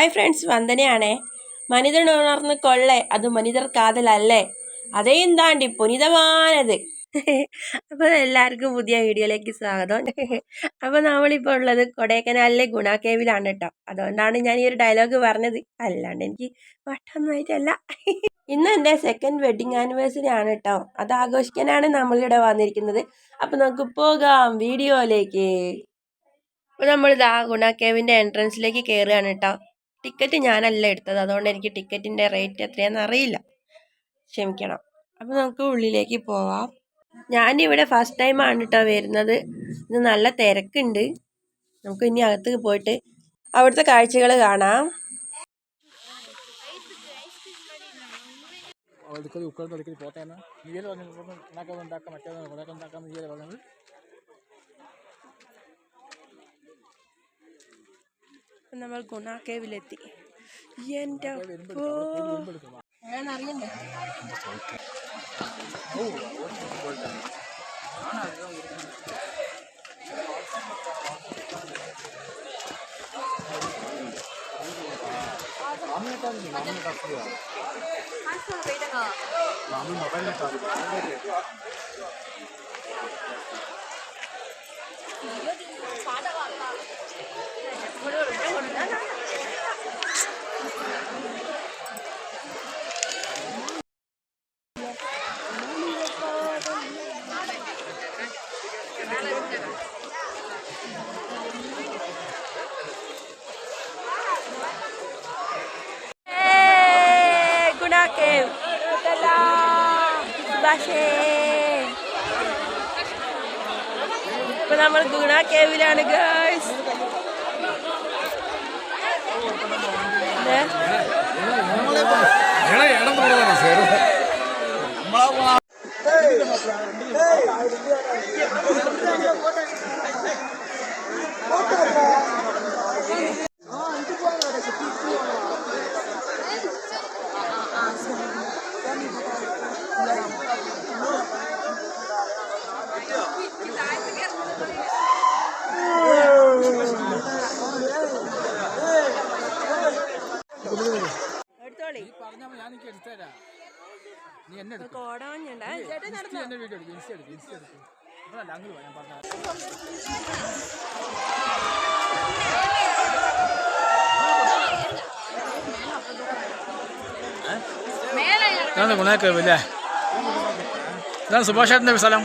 Hi friends വന്ദനയാണേ. മനിതൻ ഉണർന്ന് കൊള്ളേ അത് മനിതർ കാതലല്ലേ? അതേയും താണ്ടി പുനിതമാനത്. അപ്പോൾ എല്ലാവർക്കും പുതിയ വീഡിയോയിലേക്ക് സ്വാഗതം. അപ്പോൾ നമ്മളിപ്പോൾ ഉള്ളത് കൊടൈക്കനാലിലെ ഗുണ കേവിലാണ് കേട്ടോ. അതുകൊണ്ടാണ് ഞാൻ ഈ ഒരു ഡയലോഗ് പറഞ്ഞത്. അല്ലാണ്ട് എനിക്ക് വട്ടൊന്നുമായിട്ടല്ല. ഇന്ന് എന്റെ സെക്കൻഡ് വെഡിങ് ആനിവേഴ്സറി ആണ് കേട്ടോ. അത് ആഘോഷിക്കാനാണ് നമ്മളിവിടെ വന്നിരിക്കുന്നത്. അപ്പോൾ നമുക്ക് പോകാം വീഡിയോയിലേക്ക്. അപ്പോൾ നമ്മളിതാ ഗുണ കേവിന്റെ എൻട്രൻസിലേക്ക് കേറുകയാണ് കേട്ടോ. ടിക്കറ്റ് ഞാനല്ല എടുത്തത്. അതുകൊണ്ട് എനിക്ക് ടിക്കറ്റിന്റെ റേറ്റ് എത്രയാണെന്ന് അറിയില്ല. ക്ഷമിക്കണം. അപ്പോൾ നമുക്ക് ഉള്ളിലേക്ക് പോവാം. ഞാനിവിടെ ഫസ്റ്റ് ടൈമാണ് കേട്ടോ വരുന്നത്. ഇത് നല്ല തിരക്കുണ്ട്. നമുക്ക് ഇനി അകത്ത് പോയിട്ട് അവിടുത്തെ കാഴ്ചകൾ കാണാം. അടുക്കള ഉക്കടുത്ത് അടുക്കളി പോത്തേന ഇവരെ പറഞ്ഞു ഉണ്ടാക്കാൻ ഉണ്ടാക്കാം മറ്റേതാണ് ഉണ്ടാക്കാം ഉണ്ടാക്കാം പറഞ്ഞത്? നമ്മൾ ഗുണാക്കേവിലെത്തി എൻ്റെ മാമി മൊബൈലിനെ ഇപ്പൊ നമ്മൾ ഗുണ കേവിലാണ് ഗേൾസ് ಹೇಳ എടുത്തോളി. ഞാൻ എനിക്ക് എടുത്തരാ നീ എന്നെ എടുക്കും. കോടമഞ്ഞുണ്ട്. ചേട്ടൻ നടന്നോ? എന്നെ വീഡിയോ എടുക്കും ഇൻസ്റ്റ എടുക്കും ഇൻസ്റ്റ എടുക്കും. അല്ല അങ്ങ് ഞാൻ പറഞ്ഞ ഇതാണ് ഗുണാക്കേവില്ലേ ഇതാണ് സുഭാഷ് സ്ഥലം.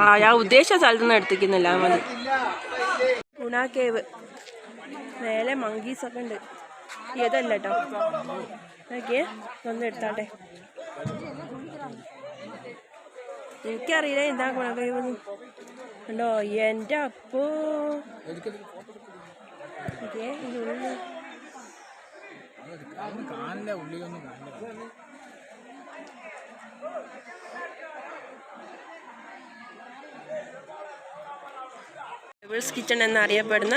ആ ഞാൻ ഉദ്ദേശിച്ച സ്ഥലത്ത് നിന്ന് എടുത്തിക്കുന്നില്ല മതി. ഗുണ കേവ്. മേലെ മങ്കീസ് ഒക്കെ ഉണ്ട്. ഏതല്ല കേട്ടോ നോക്കിയേ ഒന്ന് എടുത്താട്ടെ. എനിക്കറിയില്ല എന്താ ഗുണ ഉണ്ടോ എന്റെ അപ്പോ. ിച്ചൺ എന്നറിയപ്പെടുന്ന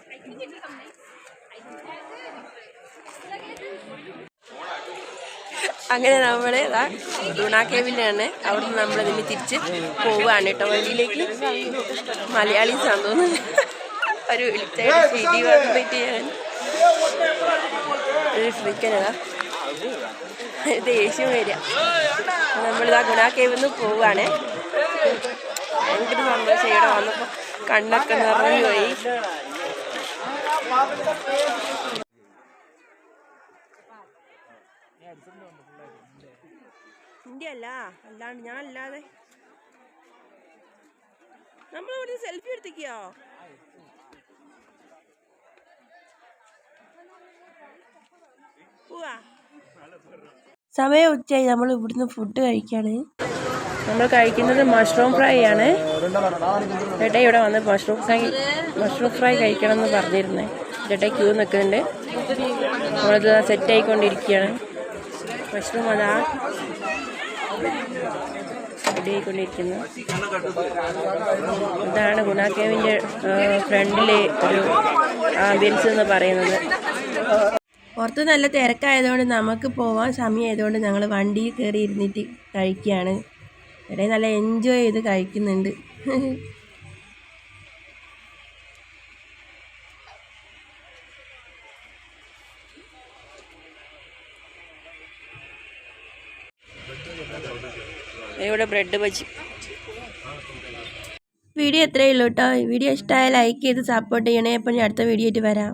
അങ്ങനെ നമ്മൾ ഗുണ കേവിലാണ്. അവിടെ നിന്ന് നമ്മൾ ഇതിന് തിരിച്ച് പോവുകയാണ് കേട്ടോ. വണ്ടിയിലേക്ക് മലയാളി തോന്നുന്നു. ഒരു ശരി വന്നിട്ട് ഞാൻ ദേഷ്യം വരിക. നമ്മളിതാ ഗുണാ കേവിൽ നിന്ന് പോവുകയാണ് ഭയങ്കര സന്തോഷം ഇവിടെ വന്നപ്പോൾ കണ്ണൊക്കെ നിറഞ്ഞു പോയി. ഇന്ത്യ അല്ല അല്ലാണ്ട് ഞാൻ അല്ലാതെ നമ്മൾ ഇവിടെ സെൽഫി എടുത്തിക്കോ പോവാ. സമയം ഉച്ചയായി. നമ്മൾ ഇവിടുന്ന് ഫുഡ് കഴിക്കാണ്. നമ്മൾ കഴിക്കുന്നത് മഷ്റൂം ഫ്രൈ ആണ്. ചേട്ടാ ഇവിടെ വന്ന് മഷ്റൂം ഫ്രൈ മഷ്റൂം ഫ്രൈ കഴിക്കണം എന്ന് പറഞ്ഞിരുന്നേ. ചേട്ടാ ക്യൂ നിൽക്കുന്നുണ്ട്. നമ്മളത് സെറ്റ് ആയിക്കൊണ്ടിരിക്കുകയാണ്. മഷ്റൂം അതാ റെഡി ആയിക്കൊണ്ടിരിക്കുന്നു. ഇതാണ് ഗുണാക്കേവിന്റെ ഫ്രണ്ടിലെ ഒരു ആംബിയൻസ് എന്ന് പറയുന്നത്. പുറത്ത് നല്ല തിരക്കായതുകൊണ്ട് നമുക്ക് പോവാൻ സമയമായതുകൊണ്ട് ഞങ്ങൾ വണ്ടിയിൽ കയറി ഇരുന്നിട്ട് കഴിക്കുകയാണ്. ഇടയിൽ നല്ല എൻജോയ് ചെയ്ത് കഴിക്കുന്നുണ്ട്. ഇവിടെ ബ്രെഡ് ബജി. വീഡിയോ എത്രയേ ഉള്ളൂ കേട്ടോ. വീഡിയോ ഇഷ്ടമായ ലൈക്ക് ചെയ്ത് സപ്പോർട്ട് ചെയ്യണേ. അപ്പം ഞാൻ അടുത്ത വീഡിയോ ആയിട്ട് വരാം.